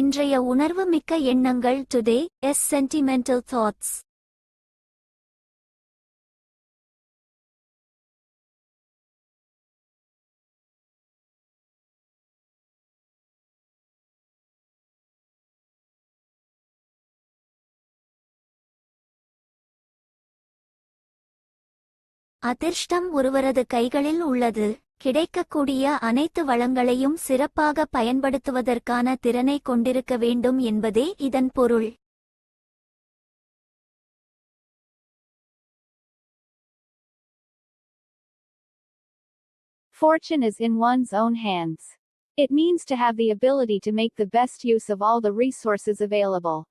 இன்றைய உணர்வு மிக்க எண்ணங்கள் டுடே எஸ் சென்டிமெண்டல் தாட்ஸ் அதிர்ஷ்டம் ஒருவரது கைகளில் உள்ளது. கிடைக்கக்கூடிய அனைத்து வளங்களையும் சிறப்பாக பயன்படுத்துவதற்கான திறனை கொண்டிருக்க வேண்டும் என்பதே இதன் பொருள் Fortune is in one's own hands. It means to have the ability to make the best use of all the resources available.